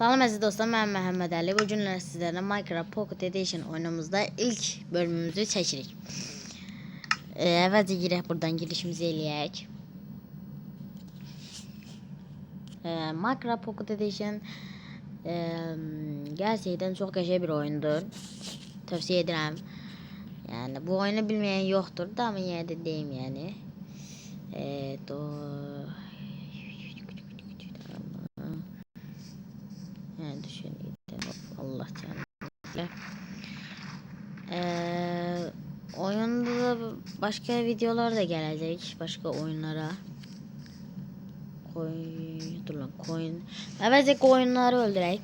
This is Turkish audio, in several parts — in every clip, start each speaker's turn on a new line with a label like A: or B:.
A: Salam əziz dostlar, mən Məhəmməd Əli. Bu günlər sizlərlə Minecraft Pocket Edition oyunumuzda ilk bölümümüzü çəkirik. Ee, əvvəlcə girək buradan girişimizi eləyək. Ee, Minecraft Pocket Edition e, gerçekten çok qəşəng bir oyundur. Tövsiyə edirəm. Yəni bu oyunu bilməyən yoxdur da, amma yenə də deyim yəni. Evet, o Düşüneyim. Hop, Allah canım. Ee, oyunda da başka videolar da gelecek. Başka oyunlara. Koy, dur lan koyun. Evet oyunları öldürek.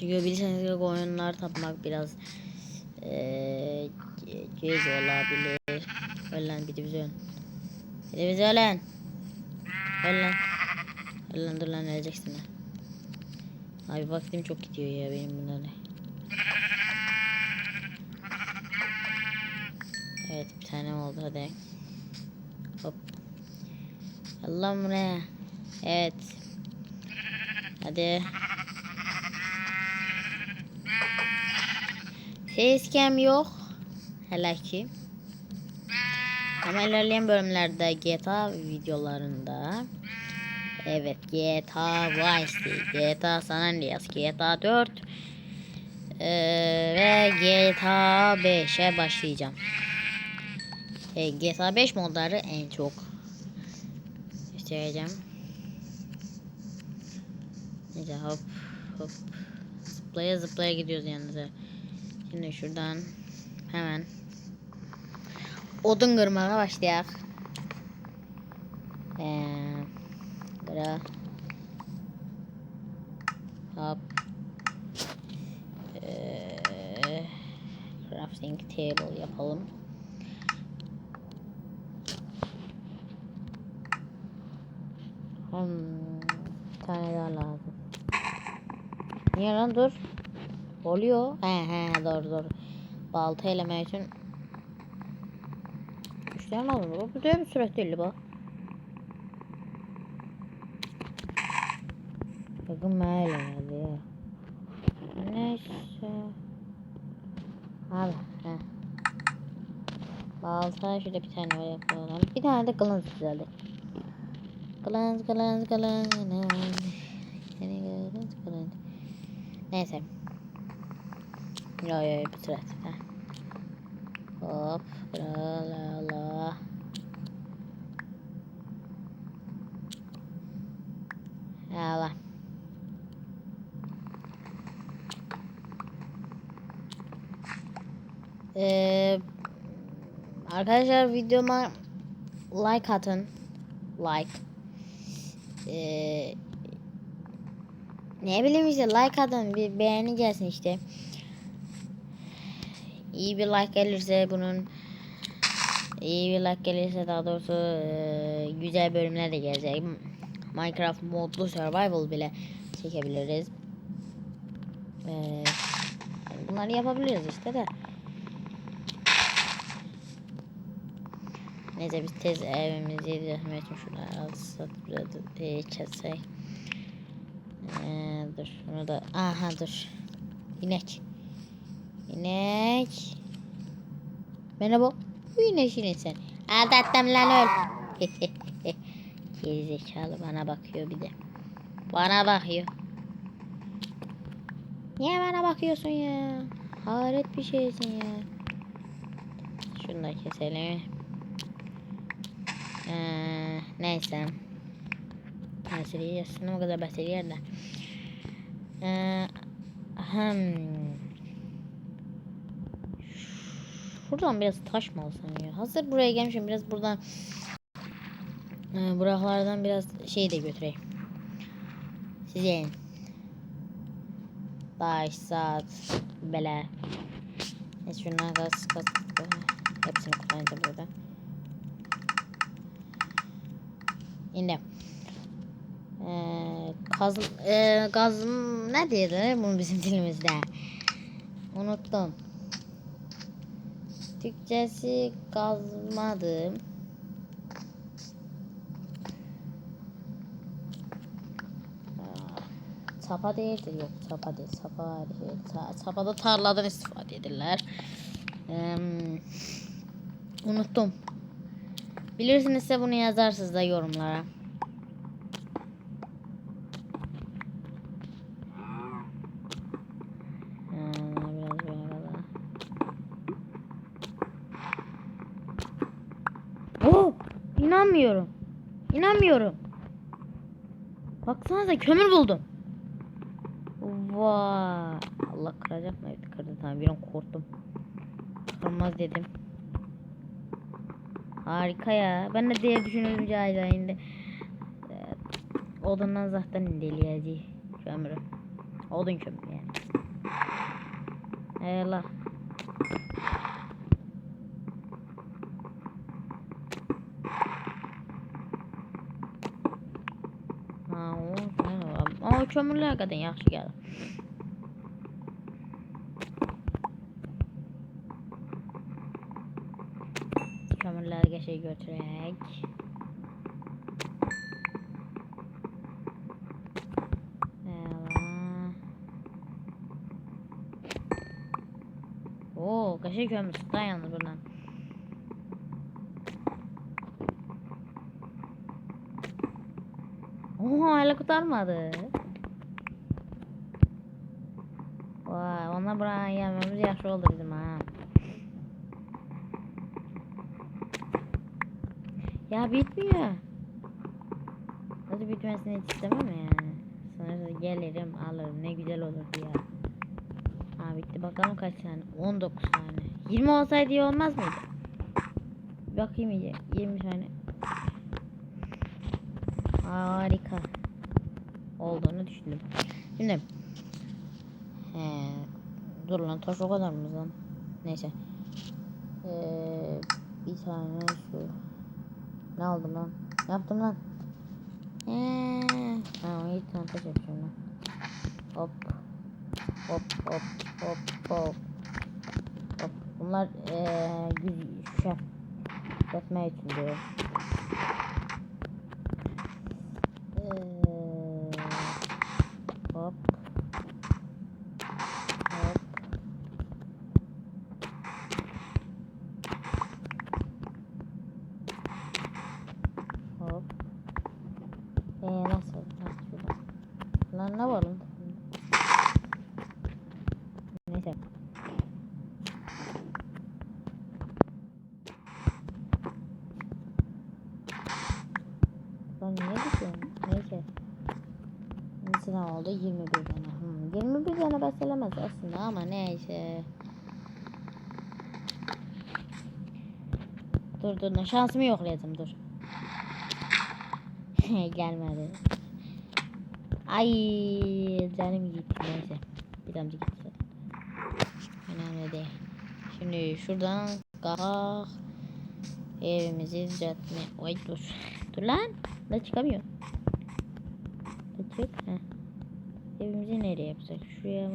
A: Çünkü bilirseniz ki oyunlar tapmak biraz eee gez olabilir. Ölen bir divizyon. Bir divizyon ölen. Ölen. Ölen dur lan öleceksin ha. Abi vaktim çok gidiyor ya benim bunlarla. Evet bir tane oldu hadi. Hop. Allah'ım buraya. Evet. Hadi. Facecam yok. Hele ki. Ama ilerleyen bölümlerde GTA videolarında Evet GTA Vice City, GTA San Andreas, GTA 4 ee, ve GTA 5'e başlayacağım. E, GTA 5 modları en çok göstereceğim. Neyse hop hop zıplaya zıplaya gidiyoruz yanınıza. Şimdi şuradan hemen odun kırmaya başlayalım. Eee Bıra. Hop. Ee, crafting table yapalım. Hmm, tane daha lazım. Niye lan dur. Oluyor. He he doğru doğru. Balta eleme için. Üçler lazım. Bu da bir sürekli bu. Bakın böyle geldi. Neyse. Abi. Heh. Balta şurada bir tane var yapalım. Bir tane de kılınç güzeldi. Kılınç kılınç kılınç. Seni kılınç kılınç. Neyse. Yo yo yo süre. Heh. Hop. La la la. Allah. Ee, arkadaşlar videoma like atın. Like. Ee, ne bileyim işte like atın. Bir beğeni gelsin işte. İyi bir like gelirse bunun iyi bir like gelirse daha doğrusu e, güzel bölümler de gelecek. Minecraft modlu survival bile çekebiliriz. Ee, bunları yapabiliriz işte de. Neyse biz tez evimizi devam için şunu alsak e, kessek. Ee, dur şunu da aha dur. İnek. İnek. Merhaba. İnek inek sen. Aldattım lan öl. Gerizekalı bana bakıyor bir de. Bana bakıyor. Niye bana bakıyorsun ya? Hayret bir şeysin ya. Şunu da keselim. Ee, neyse. Bateri yazsın o kadar bateri yerde. Ee, hmm. Şuradan biraz taş mı alsam ya? Hazır buraya gelmişim biraz buradan e, buralardan biraz şey de götüreyim. Siz yiyin. Baş, saat, bele. Şundan gaz, gaz, hepsini kullanacağım burada. Yine. Ee, kaz, e, gazım ne diyordu bunu bizim dilimizde? Unuttum. Türkçesi kazmadım. sapa değildir. Yok sapa değil. Sapa. Sa- Sapada tarladan istifade edirlər. Eee, unuttum. Bilirsinizse bunu yazarsınız da yorumlara. Ee. Oh! İnanmıyorum. İnanmıyorum. Baksanıza kömür buldum. Vay. Allah kıracak mı? Kırdı tamam bir an korktum. Kırmaz dedim. Harika ya. Ben de diye düşünüyorum cahil indi. Odundan zaten indeleyeceğiz. Kömürü. Odun kömürü yani. Eyvallah. Ha, o, o kömürler hakikaten yaxşı gəlir. Qəşəng götürək. Eyvallah. Oo, qəşəng kömür tutan yalnız buradan. Oha hala kurtarmadı. Vay onlar buraya gelmemiz yaxşı oldu bizim ha. Ya bitmiyor. Nasıl bitmesini hiç istemem yani. Sonra gelirim alırım ne güzel olurdu ya. Ha bitti bakalım kaç tane. 19 tane. 20 olsaydı iyi olmaz mıydı? Bakayım iyice. 20 tane. Harika. Olduğunu düşündüm. Şimdi. He, dur lan taş o kadar mı lan? Neyse. Ee, bir tane şu. Ne aldım lan? Ne yaptım lan? Eee. O iyi tane taş yapacağım lan. Hop. Hop hop hop hop. Hop. Bunlar eee güç şey yapmaya için diyor. Eee, hop. Hop. Hop. Ee, nasıl? Nasıl şurada? Lan ne var lan? Neyse. Lan niye düşüyorsun? Neyse. Ne oldu? 21 tane. Hmm, 21 tane beslemez aslında ama neyse. Dur dur dur. Şansımı yoklayacağım dur. Gelmedi. Ay canım gitti neyse. Bir damcı gitti. Önemli değil. Şimdi şuradan kalk. Evimizi düzeltme. Ay dur. Dur lan. Da çıkamıyor. Da çık. Heh. Evimizi nereye yapsak? Şuraya mı?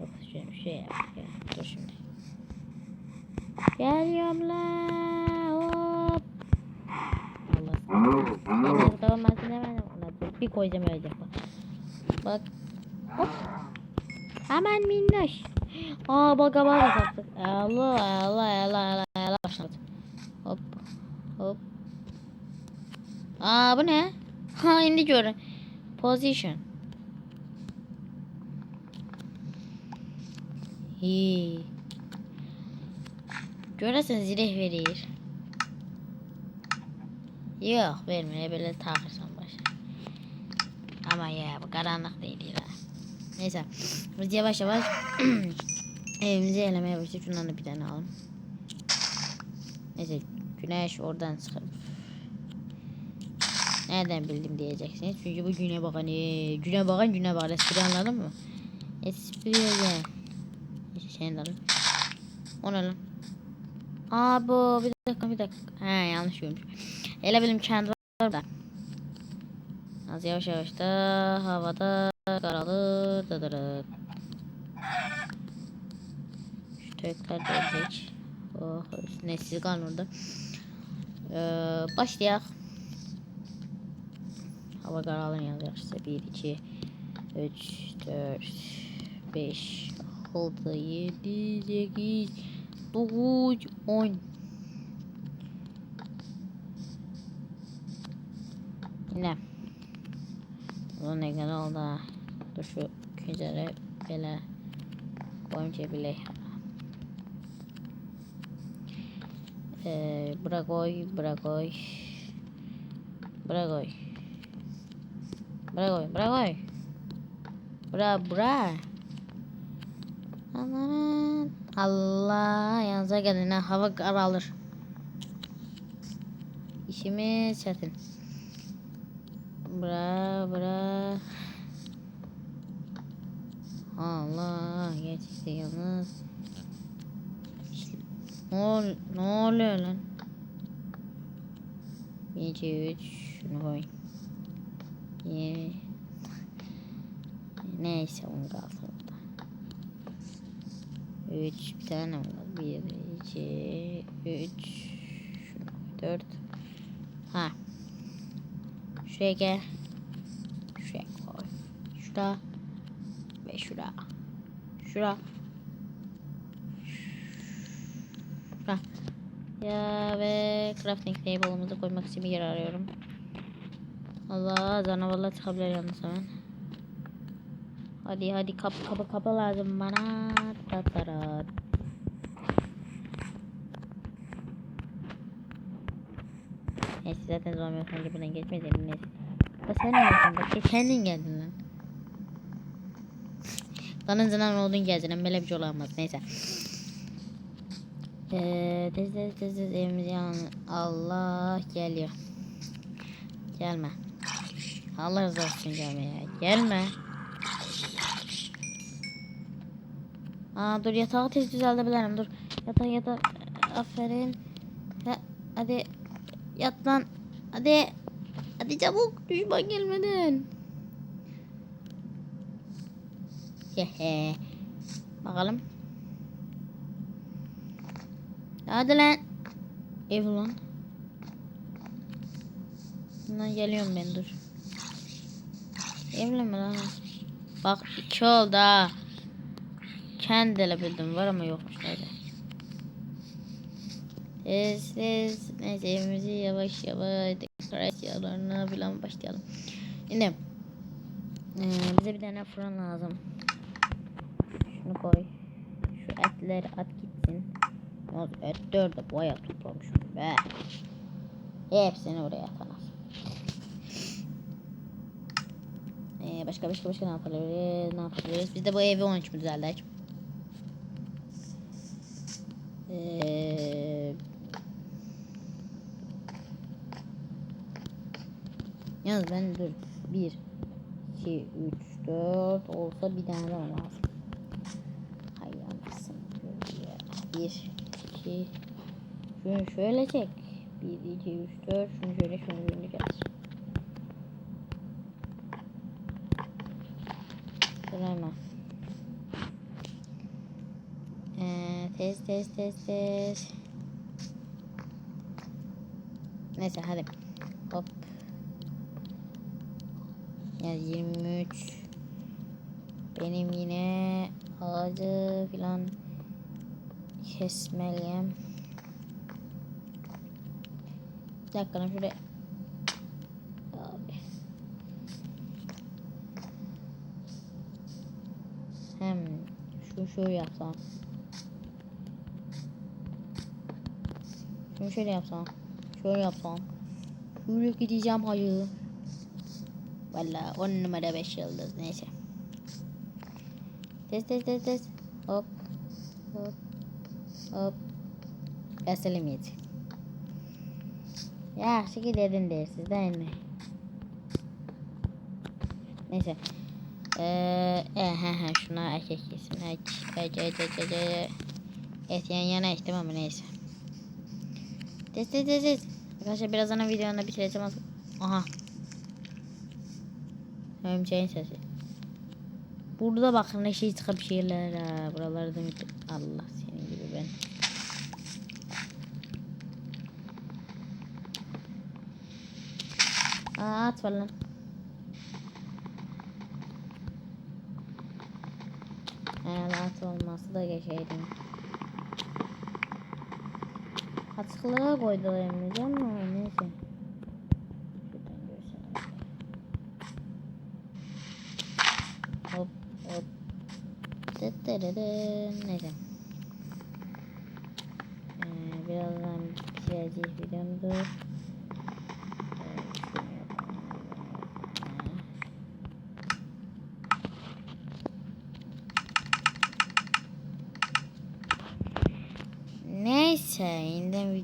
A: Yok şuraya, şuraya yap. Ya. Dur şimdi. Geliyorum lan. Hop. Allah. Yine kalmasın hemen. Bir koyacağım ölecek bak. Bak. Hop. Hemen minnoş. Aa bak bak bak. Allah Allah Allah Allah Allah başladı. Hop hop. Aa bu ne? Ha indi görün. Position. İyi. Görəsən zireh verir. Yok vermeye böyle takırsan başa. Ama ya bu karanlık değil ya. Neyse. Biz yavaş yavaş evimizi elemeye başladık. Şundan da bir tane alalım. Neyse güneş oradan çıkıp Nereden bildim diyeceksiniz. Çünkü bu güne bakan ee, güne bakan güne bakan espri anladın mı? Espri de alın. O ne lan? Aa bu bir dakika bir dakika. He yanlış görmüş. Elə bilim kənd var da. Az yavaş yavaş da havada qaralır. Dıdırır. Şu töyüklər də edək. Oh, üstüne siz. Ee, başlayaq. Hava yazıyor işte. 1, 2, 3, 4, 5, 6, 7, 8, 9, 10. Yine. Bu ne kadar oldu? Dur şu güzele böyle koyunca bile. Ee, bırak koy, bırak koy. Bırak koy. Bırak oy, bırak oy. Bırak, bırak. Aman. Allah yanınıza gelin ha. Hava karalır. İşimiz çetin. Bırak, bırak. Allah geçti yalnız. Ne, ol, ne oluyor lan? 1, 2, 3. Şunu koyayım. 20. Neyse onu kalsın. 3 bir tane var. 1 2 3 4 Ha. Şuraya gel. Şuraya koy. Şura ve şura. Şura. Şura. Ya ve crafting table'ımızı koymak için bir yer arıyorum. Allah canavarlar çıkabilir yalnız hemen. Hadi hadi kapı kapı kapı lazım bana. Tatarat. Neyse zaten zombi sanki buradan geçmedi. Neyse. Ya sen ne yaptın? Bak kendin geldin lan. Bana zaten oldun geldin. Böyle bir şey olamaz. Neyse. Eee tez tez tez tez evimizi yan. Allah geliyor. Gelme. Allah razı olsun ya. Gelme. Aa dur yatağı tez düzeltebilirim. Dur. Yatak yatak. Aferin. Ha, hadi. Yat lan. Hadi. Hadi çabuk. Düşman gelmeden. Hehe. Bakalım. Hadi lan. Ev lan. Geliyorum ben dur. Evlenme lan. Bak iki oldu ha. Kendi bildim var ama yokmuş neyse. Tez tez. Neyse evimizi yavaş yavaş dekorasyonlarına falan başlayalım. Şimdi ee, bize bir tane fırın lazım. Şunu koy. Şu etleri at gitsin. Yalnız etler de bayağı toplamışım be. Hepsini oraya atamaz. Ee, başka başka başka ne yapabiliriz? Ne yapabiliriz? Biz de bu evi 13 mü düzeldik? Ee, yalnız ben dur. 1 2 3 4 olsa bir tane daha lazım. Hay anasını ya. 1 2 Şunu şöyle çek. 1 2 3 4 şunu şöyle şunu şöyle getir. Sırayma. Ee, test test test. Neyse hadi. Hop. Ya 23. Benim yine ağacı filan kesmeliyim. Bir dakika lan şuraya. Hem şu şöyle yapsam. Şunu şöyle yapsam. Şöyle yapsam. Şöyle gideceğim hayır. Valla 10 numara 5 yıldız neyse. Test test test test. Hop. Hop. Hop. Basalım yedi. Ya şu giderin dersiz değil mi? Neyse. Eee e, he he şuna erkek yesin. Ek ek ek ek ek ek. Et yan yana içtim ama neyse. Test test test test. Arkadaşlar birazdan videonun da bitireceğim. Aha. Örümceğin sesi. Burada bakın ne şey çıkıp şeyler ha. Buralarda mı? Allah senin gibi ben. Aa, at falan. Eğer at olması da geçeydim. Askılığa koydular Emre'ci ama neyse. Hop hop. Tetereden. Neyse. Ee, birazdan bitireceğiz videomuzu.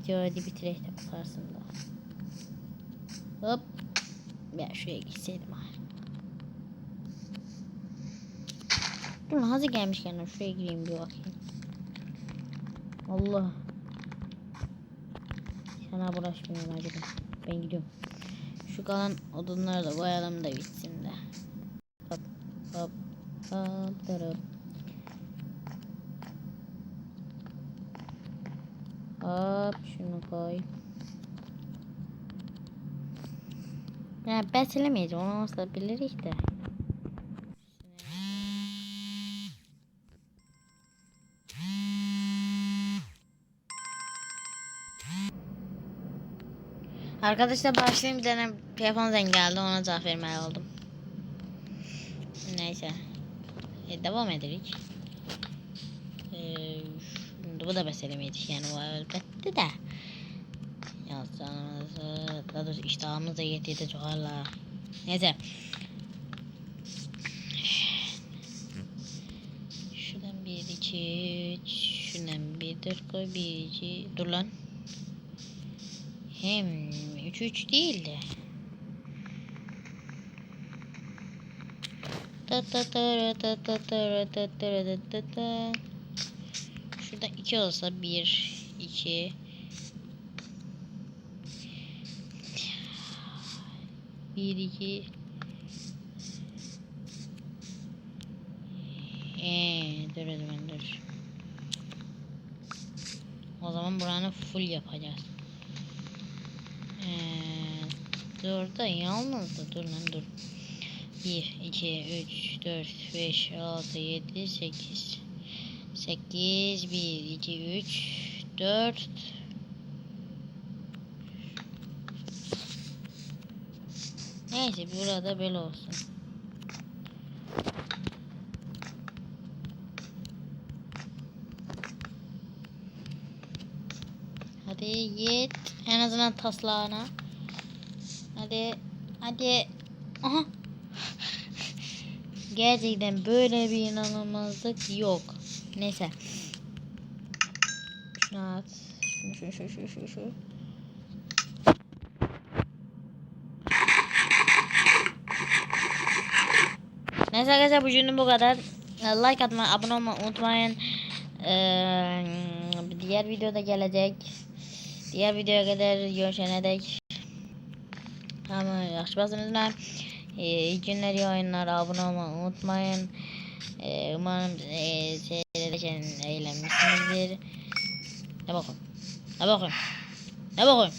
A: Videoyu bitirek de bakarsın da. Hop. Ya şuraya gitseydim bari. Dur hazır gelmişken şuraya gireyim bir bakayım. Allah. Sana bulaşmıyorum acaba. Ben gidiyorum. Şu kalan odunları da koyalım da bitsin de. Hop hop hop durup. Hop şunu koy. Ya ben onu olsa bilirik de. Arkadaşlar başlayayım bir tane telefon zengin geldi ona cevap vermeli oldum. Neyse. E, devam edelim. Ee, bu da meselemeydik yani o elbette de. Yazacağımızı daha doğrusu iştahımız da yetirdi çok hala. Neyse. Şuradan bir iki üç. Şuradan bir dört koy bir iki. Dur lan. Hem 3 3 değil de. Ta ta ta ta ta ta ta ta ta ta. Şurada 2 olsa 1 2 1 2 Eee dur o zaman dur. O zaman buranı full yapacağız. Ee, dur da yalnız da dur lan dur. 1, 2, 3, 4, 5, 6, 7, 8. 8, 1, 2, 3, 4. Neyse burada böyle olsun. Hadi git. En azından taslağına. Hadi. Hadi. Aha. Gerçekten böyle bir inanılmazlık yok. Neyse. Şunu at. Şunu şu şu şu şu şu. Neyse arkadaşlar bugünün bu kadar. Like atmayı, abone olmayı unutmayın. Ee, diğer videoda gelecek. Diğer videoya kadar görüşene dek. Ama yaxşı basınızlar. Ee, iyi günler, iyi oyunlar. Abone olmayı unutmayın. Ee, umarım e, seyredeceğin eğlenmişsinizdir. Ne bakın. Ne bakın. Ne bakın.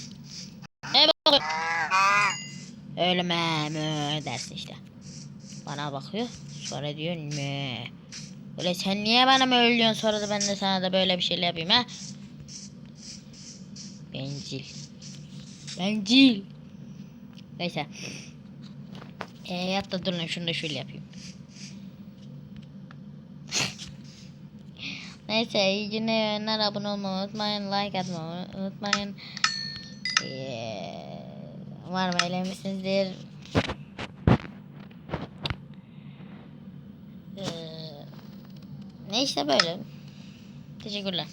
A: Ne bakın. Ölme mü dersin işte. Bana bakıyor. Sonra diyor ne? Öyle sen niye bana mı öldürüyorsun sonra da ben de sana da böyle bir şeyler yapayım ha? Bencil. Bencil. Neyse. E yat da durun şunu da şöyle yapayım. Neyse iyi günler. Abone olmayı unutmayın. Like atmayı unutmayın. Ee, umarım eğlenmişsinizdir. Ee, ne işte böyle. Teşekkürler.